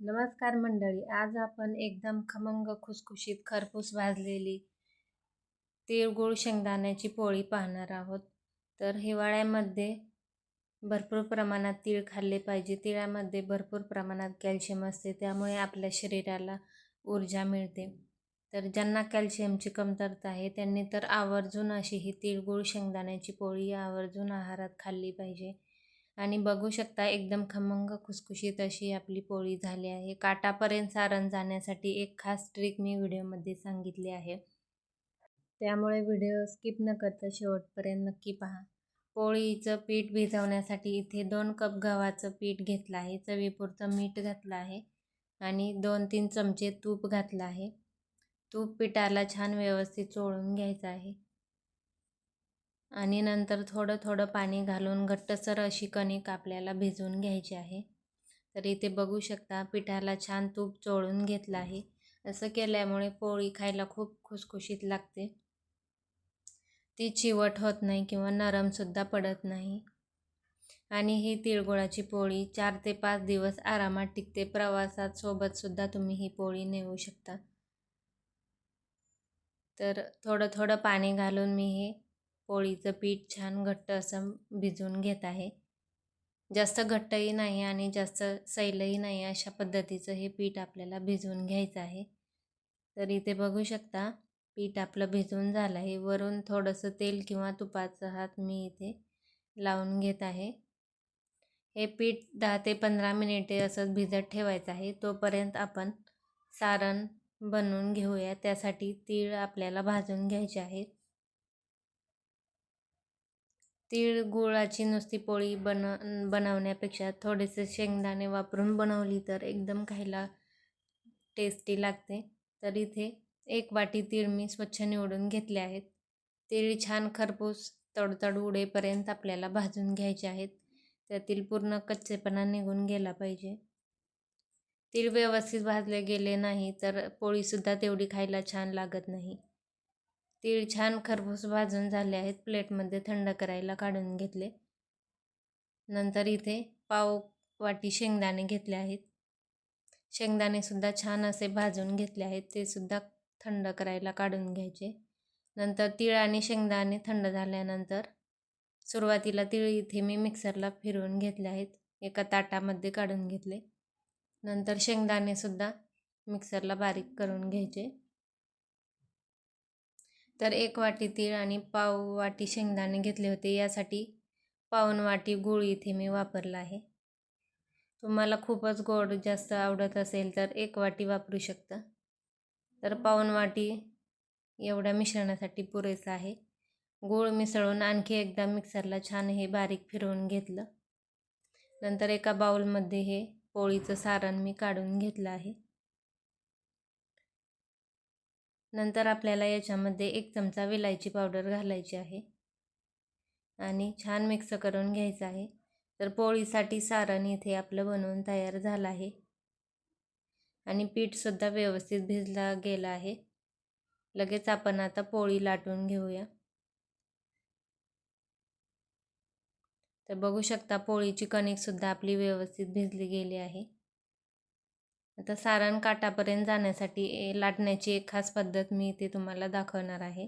नमस्कार मंडळी आज आपण एकदम खमंग खुसखुशीत खरपूस भाजलेली तिळगुळ शेंगदाण्याची पोळी पाहणार आहोत. तर हिवाळ्यामध्ये भरपूर प्रमाणात तीळ खाल्ले पाहिजे. तिळामध्ये भरपूर प्रमाणात कॅल्शियम असते त्यामुळे आपल्या शरीराला ऊर्जा मिळते. तर ज्यांना कॅल्शियमची कमतरता आहे त्यांनी तर आवर्जून अशी ही तिळगुळ शेंगदाण्याची पोळी आवर्जून आहारात खाल्ली पाहिजे. आणि बघू शकता एकदम खमंग खुसखुशीत अशी आपली पोळी झाली आहे. काटापर्यंत सारण जाण्यासाठी एक खास ट्रिक मी व्हिडिओमध्ये सांगितली आहे. त्यामुळे व्हिडिओ स्किप न करता शेवटपर्यंत नक्की पहा. पोळीचं पीठ भिजवण्यासाठी इथे दोन कप गव्हाचं पीठ घेतलं आहे. चवीपुरतं मीठ घातलं आहे आणि दोन तीन चमचे तूप घातलं आहे. तूप पिठाला छान व्यवस्थित चोळून घ्यायचं आहे. आणि नंतर थोडं थोडं पाणी घालून घट्टसर अशी कणिक आपल्याला भिजवून घ्यायची आहे. तर इथे बघू शकता पिठाला छान तूप चोळून घेतलं आहे. असं केल्यामुळे पोळी खायला खूप खुसखुशीत लागते. ती चिवट होत नाही किंवा नरमसुद्धा पडत नाही. आणि ही तिळगुळाची पोळी चार ते पाच दिवस आरामात टिकते. प्रवासात सोबतसुद्धा तुम्ही ही पोळी नेऊ शकता. तर थोडं थोडं पाणी घालून मी हे पोळीचं पीठ छान घट्ट असं भिजवून घेत आहे. जास्त घट्टही नाही आणि जास्त सैलही नाही अशा पद्धतीचं हे पीठ आपल्याला भिजवून घ्यायचं आहे. तर इथे बघू शकता पीठ आपलं भिजवून झालं आहे. वरून थोडंसं तेल किंवा तुपाचं हात मी इथे लावून घेत आहे. हे पीठ दहा ते पंधरा मिनिटे असंच भिजत ठेवायचं आहे. तोपर्यंत आपण सारण बनवून घेऊया. त्यासाठी तीळ आपल्याला भाजून घ्यायचे आहेत. तीळ गुळाची नुसती पोळी बन बनवण्यापेक्षा थोडेसे शेंगदाणे वापरून बनवली तर एकदम खायला टेस्टी लागते. तर इथे एक वाटी तीळ मी स्वच्छ निवडून घेतले आहेत. तीळ छान खरपूस तडतड उडेपर्यंत आपल्याला भाजून घ्यायचे आहेत. त्यातील पूर्ण कच्चेपणा निघून गेला पाहिजे. तीळ व्यवस्थित भाजले गेले नाही तर पोळीसुद्धा तेवढी खायला छान लागत नाही. तीळ छान खरपूस भाजून झाले आहेत. प्लेटमध्ये थंड करायला काढून घेतले. नंतर इथे पाव वाटी शेंगदाणे घेतले आहेत. शेंगदाणेसुद्धा छान असे भाजून घेतले आहेत. ते सुद्धा थंड करायला काढून घ्यायचे. नंतर तीळ आणि शेंगदाणे थंड झाल्यानंतर सुरुवातीला तीळ इथे मी मिक्सरला फिरवून घेतले आहेत. एका ताटामध्ये काढून घेतले. नंतर शेंगदाणेसुद्धा मिक्सरला बारीक करून घ्यायचे. तर एक वाटी तीळ आणि पाव वाटी शेंगदाणे घेतले होते. यासाठी पाऊन वाटी गूळ इथे मी वापरला आहे. तुम्हाला खूपच गोड जास्त आवडत असेल तर एक वाटी वापरू शकता. तर पाऊन वाटी एवढ्या मिश्रणासाठी पुरेसं आहे. गूळ मिसळून आणखी एकदा मिक्सरला छान हे बारीक फिरवून घेतलं. नंतर एका बाऊलमध्ये हे पोळीचं सारण मी काढून घेतलं आहे. नंतर आपल्याला याच्यामध्ये एक चमचा विलायची पावडर घालायची आहे. आणि छान मिक्स करून घ्यायचं आहे. तर पोळीसाठी सारण इथे आपलं बनवून तयार झालं आहे. आणि पीठसुद्धा व्यवस्थित भिजला गेला आहे. लगेच आपण आता पोळी लाटून घेऊया. तर बघू शकता पोळीची कणिकसुद्धा आपली व्यवस्थित भिजली गेली आहे. आता सारण काटापर्यंत जाण्यासाठी लाटण्याची एक खास पद्धत मी इथे तुम्हाला दाखवणार आहे.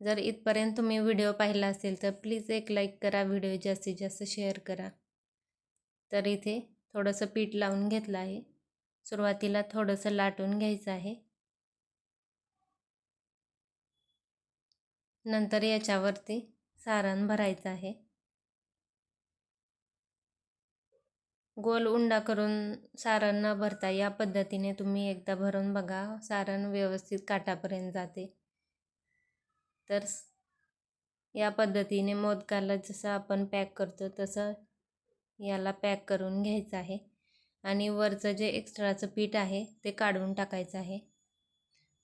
जर इथपर्यंत तुम्ही व्हिडिओ पाहिला असेल तर प्लीज एक लाईक करा व्हिडिओ जास्तीत जास्त शेअर करा. तर इथे थोडंसं पीठ लावून घेतलं आहे. सुरुवातीला थोडंसं लाटून घ्यायचं आहे. नंतर याच्यावरती सारण भरायचं आहे. गोल उंडा करून सारण न भरता या पद्धतीने तुम्ही एकदा भरून बघा. सारण व्यवस्थित काटापर्यंत जाते. तर या पद्धतीने मोदकाला जसं आपण पॅक करतो तसं याला पॅक करून घ्यायचं आहे. आणि वरचं जे एक्स्ट्राचं पीठ आहे ते काढून टाकायचं आहे.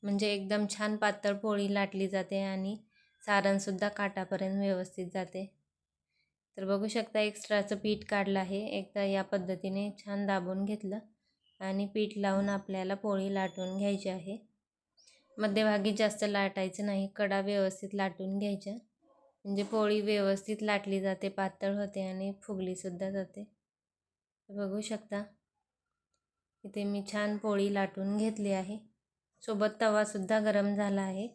म्हणजे एकदम छान पातळ पोळी लाटली जाते आणि सारणसुद्धा काटापर्यंत व्यवस्थित जाते. तर बघू शकता एक्स्ट्राचं पीठ काढलं आहे. एकदा या पद्धतीने छान दाबून घेतलं आणि पीठ लावून आपल्याला पोळी लाटून घ्यायची आहे. मध्यभागी जास्त लाटायचं नाही कडा व्यवस्थित लाटून घ्यायच्या. म्हणजे पोळी व्यवस्थित लाटली जाते पातळ होते आणि फुगलीसुद्धा जाते. बघू शकता इथे मी छान पोळी लाटून घेतली आहे. सोबत तवासुद्धा गरम झाला आहे.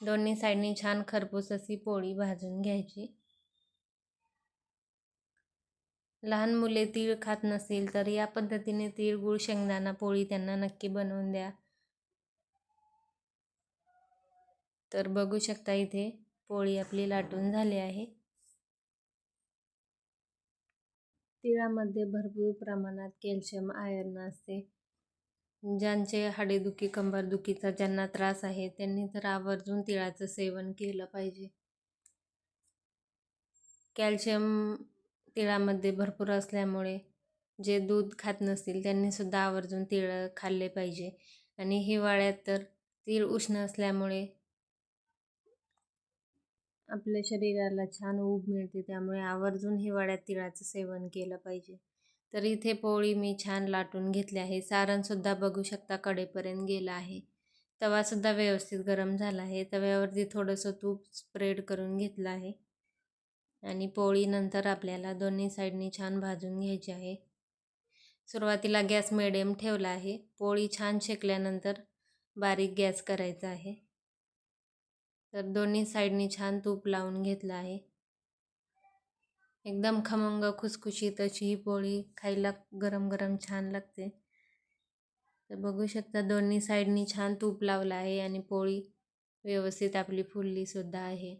दोन्ही साईडनी छान खरपूस अशी पोळी भाजून घ्यायची. लहान मुले तीळ खात नसतील तर या पद्धतीने तीळ गुळ शेंगदाणा पोळी त्यांना नक्की बनवून द्या. तर बघू शकता इथे पोळी आपली लाटून झाली आहे. तिळामध्ये भरपूर प्रमाणात कॅल्शियम आयर्न असते. ज्यांचे हाडेदुखी कंबरदुखीचा ज्यांना त्रास आहे त्यांनी तर आवर्जून तिळाचं सेवन केलं पाहिजे. कॅल्शियम तिळामध्ये भरपूर असल्यामुळे जे दूध खात नसतील त्यांनीसुद्धा आवर्जून तिळ खाल्ले पाहिजे. आणि हिवाळ्यात तर तीळ उष्ण असल्यामुळे आपल्या शरीराला छान ऊब मिळते त्यामुळे आवर्जून हिवाळ्यात तिळाचं सेवन केलं पाहिजे. तर इथे पोळी मी छान लाटून घेतली आहे. सारणसुद्धा बघू शकता कडेपर्यंत गेलं आहे. तवासुद्धा व्यवस्थित गरम झाला आहे. तव्यावरती थोडंसं तूप स्प्रेड करून घेतलं आहे. आणि पोळीनंतर आपल्याला दोन्ही साईडनी छान भाजून घ्यायची आहे. सुरुवातीला गॅस मिडियम ठेवला आहे. पोळी छान शेकल्यानंतर बारीक गॅस करायचा आहे. तर दोन्ही साईडनी छान तूप लावून घेतलं आहे. एकदम खमंग खुसखुशीत अशी ही पोळी खायला गरम गरम छान लागते. तर बघू शकता दोन्ही साईडनी छान तूप लावलं आहे आणि पोळी व्यवस्थित आपली फुललीसुद्धा आहे.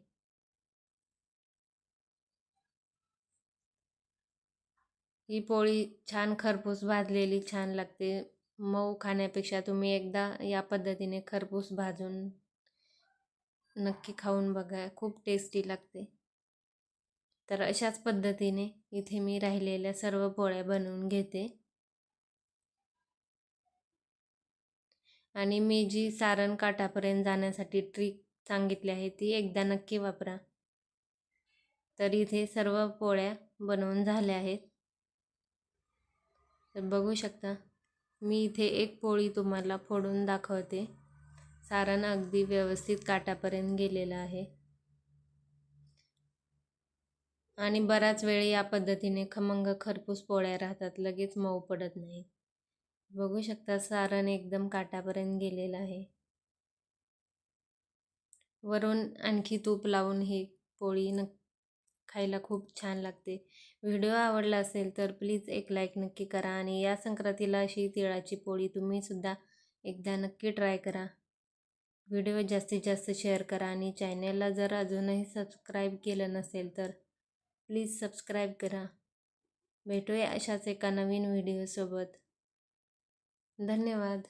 ही पोळी छान खरपूस भाजलेली छान लागते. मऊ खाण्यापेक्षा तुम्ही एकदा या पद्धतीने खरपूस भाजून नक्की खाऊन बघा खूप टेस्टी लागते. तर अशाच पद्धतीने इथे मी राहिलेल्या सर्व पोळ्या बनवून घेते. आणि मी जी सारण काठापर्यंत जाण्यासाठी ट्रिक सांगितली आहे ती एकदा नक्की वापरा. तर इथे सर्व पोळ्या बनवून झाल्या आहेत. तर बघू शकता. मी इथे एक पोळी तुम्हाला फोडून दाखवते. सारण अगदी व्यवस्थित काटापर्यंत गेलेलं आहे. आणि बराच वेळ या पद्धतीने खमंग खरपूस पोळ्या राहतात लगेच मऊ पडत नाही. बघू शकता सारण एकदम काटापर्यंत गेलेलं आहे. वरून आणखी तूप लावून ही पोळी नक्की खायला खूप छान लागते. व्हिडिओ आवडला असेल तर प्लीज एक लाईक नक्की करा आणि या संक्रांतीला अशी तिळाची पोळी तुम्हीसुद्धा एकदा नक्की ट्राय करा. व्हिडिओ जास्तीत जास्त शेअर करा आणि चॅनेलला जर अजूनही सबस्क्राईब केलं नसेल तर प्लीज सबस्क्राईब करा. भेटूया अशाच एका नवीन व्हिडिओसोबत. धन्यवाद.